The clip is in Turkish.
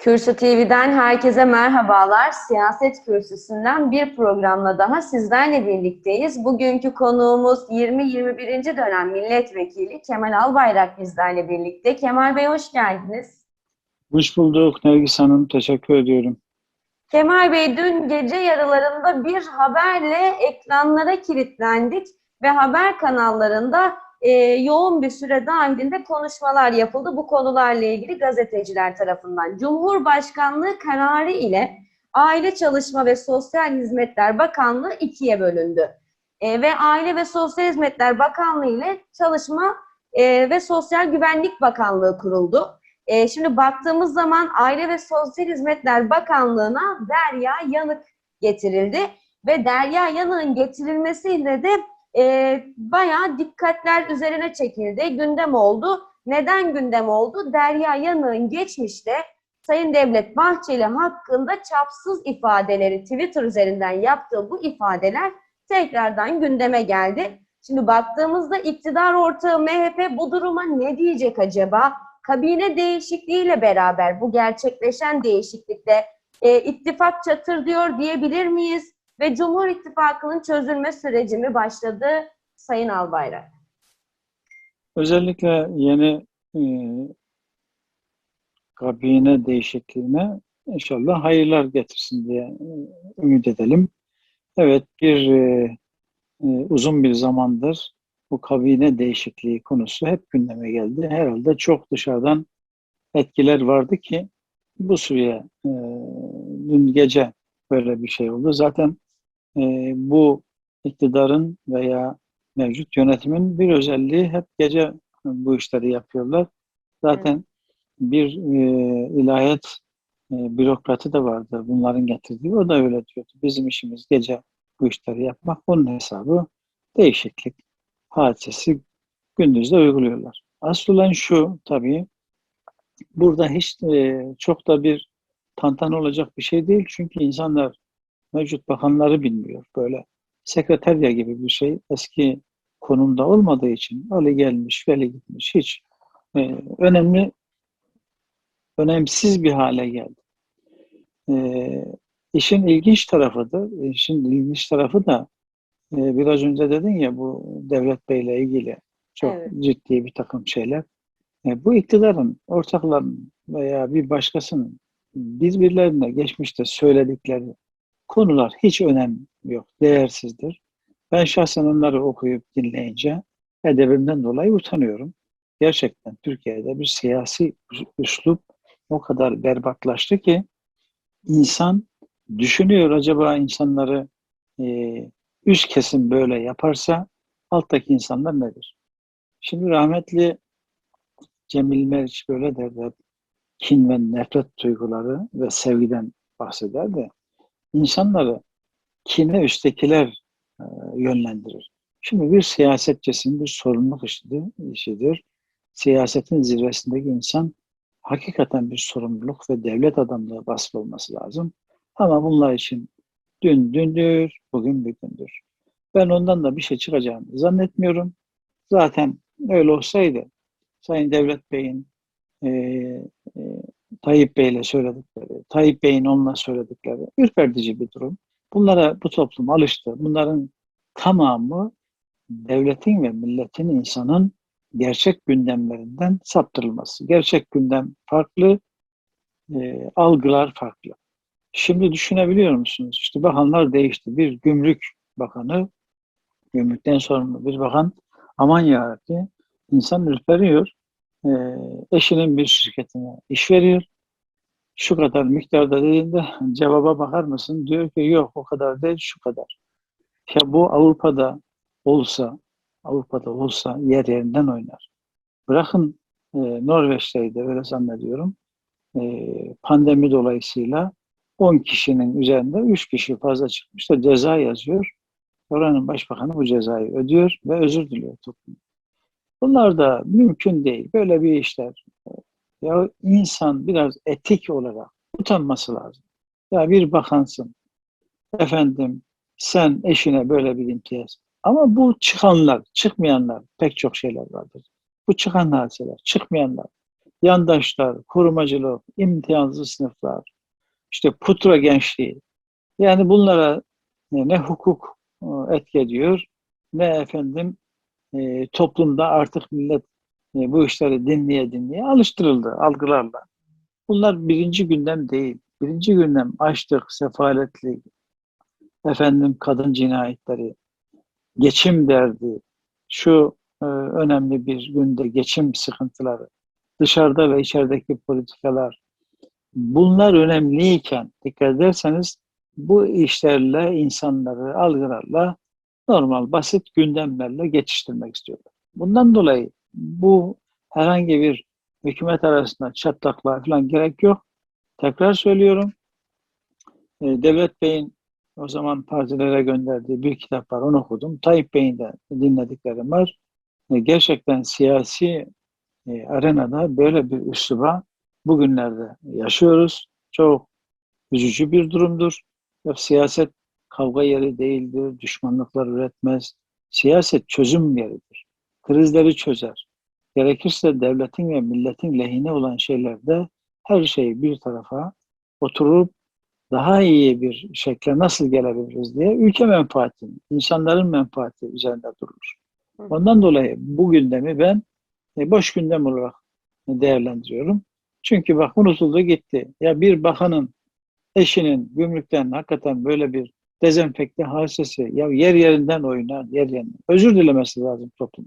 Kürsü TV'den herkese merhabalar. Siyaset Kürsüsü'nden bir programla daha sizlerle birlikteyiz. Bugünkü konuğumuz 20-21. dönem milletvekili Kemal Albayrak bizlerle birlikte. Kemal Bey hoş geldiniz. Hoş bulduk Nergis Hanım. Teşekkür ediyorum. Kemal Bey dün gece yarılarında bir haberle ekranlara kilitlendik ve haber kanallarında e, yoğun bir süre dahilinde konuşmalar yapıldı bu konularla ilgili gazeteciler tarafından. Cumhurbaşkanlığı kararı ile Aile Çalışma ve Sosyal Hizmetler Bakanlığı ikiye bölündü. E, ve Aile ve Sosyal Hizmetler Bakanlığı ile Çalışma e, ve Sosyal Güvenlik Bakanlığı kuruldu. E, şimdi baktığımız zaman Aile ve Sosyal Hizmetler Bakanlığı'na Derya Yanık getirildi ve Derya Yanık'ın getirilmesiyle de e, bayağı dikkatler üzerine çekildi, gündem oldu. Neden gündem oldu? Derya Yanık'ın geçmişte Sayın Devlet Bahçeli hakkında çapsız ifadeleri Twitter üzerinden yaptığı bu ifadeler tekrardan gündeme geldi. Şimdi baktığımızda iktidar ortağı MHP bu duruma ne diyecek acaba? Kabine değişikliğiyle beraber bu gerçekleşen değişiklikte e, ittifak çatır diyor diyebilir miyiz? Ve Cumhur İttifakı'nın çözülme süreci mi başladı Sayın Albayrak? Özellikle yeni e, kabine değişikliğine inşallah hayırlar getirsin diye e, ümit edelim. Evet bir e, e, uzun bir zamandır bu kabine değişikliği konusu hep gündeme geldi. Herhalde çok dışarıdan etkiler vardı ki bu süreye e, dün gece böyle bir şey oldu. Zaten e, bu iktidarın veya mevcut yönetimin bir özelliği hep gece bu işleri yapıyorlar. Zaten bir e, ilahiyat e, bürokratı da vardı bunların getirdiği. O da öyle diyordu. Bizim işimiz gece bu işleri yapmak. Onun hesabı değişiklik hadisesi gündüzde uyguluyorlar. Asıl olan şu tabii burada hiç e, çok da bir tantan olacak bir şey değil. Çünkü insanlar mevcut bakanları bilmiyor. Böyle sekreterya gibi bir şey eski konumda olmadığı için öyle gelmiş, veli gitmiş. Hiç e, önemli, önemsiz bir hale geldi. E, işin ilginç tarafı da, işin ilginç tarafı da e, biraz önce dedin ya bu Devlet Bey'le ilgili çok Evet. ciddi bir takım şeyler. E, bu iktidarın, ortakların veya bir başkasının birbirlerine geçmişte söyledikleri konular hiç önem yok, değersizdir. Ben şahsen onları okuyup dinleyince edebimden dolayı utanıyorum. Gerçekten Türkiye'de bir siyasi üslup o kadar berbatlaştı ki insan düşünüyor acaba insanları üst kesim böyle yaparsa alttaki insanlar nedir? Şimdi rahmetli Cemil Meriç böyle derdi. Kin ve nefret duyguları ve sevgiden bahsederdi. İnsanları kine üsttekiler e, yönlendirir. Şimdi bir siyasetçisinin bir sorumluluk işidir, işidir. Siyasetin zirvesindeki insan hakikaten bir sorumluluk ve devlet adamlığı vasfı olması lazım. Ama bunlar için dün dündür, bugün bugündür. Ben ondan da bir şey çıkacağını zannetmiyorum. Zaten öyle olsaydı Sayın Devlet Bey'in e, e, Tayyip Bey'le söyledikleri, Tayyip Bey'in onunla söyledikleri ürpertici bir durum. Bunlara bu toplum alıştı. Bunların tamamı devletin ve milletin insanın gerçek gündemlerinden saptırılması. Gerçek gündem farklı, e, algılar farklı. Şimdi düşünebiliyor musunuz? İşte bakanlar değişti. Bir gümrük bakanı, gümrükten sorumlu bir bakan aman yarabbim insan ürperiyor. E, eşinin bir şirketine iş veriyor. Şu kadar miktarda dediğinde cevaba bakar mısın? Diyor ki yok o kadar değil şu kadar. Ya bu Avrupa'da olsa Avrupa'da olsa yer yerinden oynar. Bırakın e, Norveç'teydi öyle zannediyorum. E, pandemi dolayısıyla 10 kişinin üzerinde 3 kişi fazla çıkmış da ceza yazıyor. Oranın başbakanı bu cezayı ödüyor ve özür diliyor toplum. Bunlar da mümkün değil. Böyle bir işler. Ya insan biraz etik olarak utanması lazım. Ya bir bakansın. Efendim sen eşine böyle bir imtiyaz. Ama bu çıkanlar, çıkmayanlar pek çok şeyler vardır. Bu çıkan hadiseler, çıkmayanlar. yandaşlar, korumacılık, imtiyansız sınıflar, işte putra gençliği. Yani bunlara ne hukuk e, etki ediyor, ne efendim e, toplumda artık millet bu işleri dinleye dinleye alıştırıldı algılarla. Bunlar birinci gündem değil. Birinci gündem açlık, sefaletlik, efendim kadın cinayetleri, geçim derdi, şu e, önemli bir günde geçim sıkıntıları, dışarıda ve içerideki politikalar, bunlar önemliyken dikkat ederseniz bu işlerle insanları algılarla normal basit gündemlerle geçiştirmek istiyorlar. Bundan dolayı bu herhangi bir hükümet arasında çatlaklar falan gerek yok. Tekrar söylüyorum. E, Devlet Bey'in o zaman partilere gönderdiği bir kitap var. Onu okudum. Tayyip Bey'in de dinlediklerim var. E, Gerçekten siyasi e, arenada böyle bir üsluba bugünlerde yaşıyoruz. Çok üzücü bir durumdur. Siyaset kavga yeri değildir, düşmanlıklar üretmez. Siyaset çözüm yeridir. Krizleri çözer. Gerekirse devletin ve milletin lehine olan şeylerde her şeyi bir tarafa oturup daha iyi bir şekle nasıl gelebiliriz diye ülke menfaati, insanların menfaati üzerinde durulur. Ondan dolayı bu gündemi ben e, boş gündem olarak değerlendiriyorum. Çünkü bak unutuldu gitti. Ya bir bakanın eşinin gümrükten hakikaten böyle bir dezenfekte hadisesi ya yer yerinden oynar, yer yerinden. Özür dilemesi lazım toplum.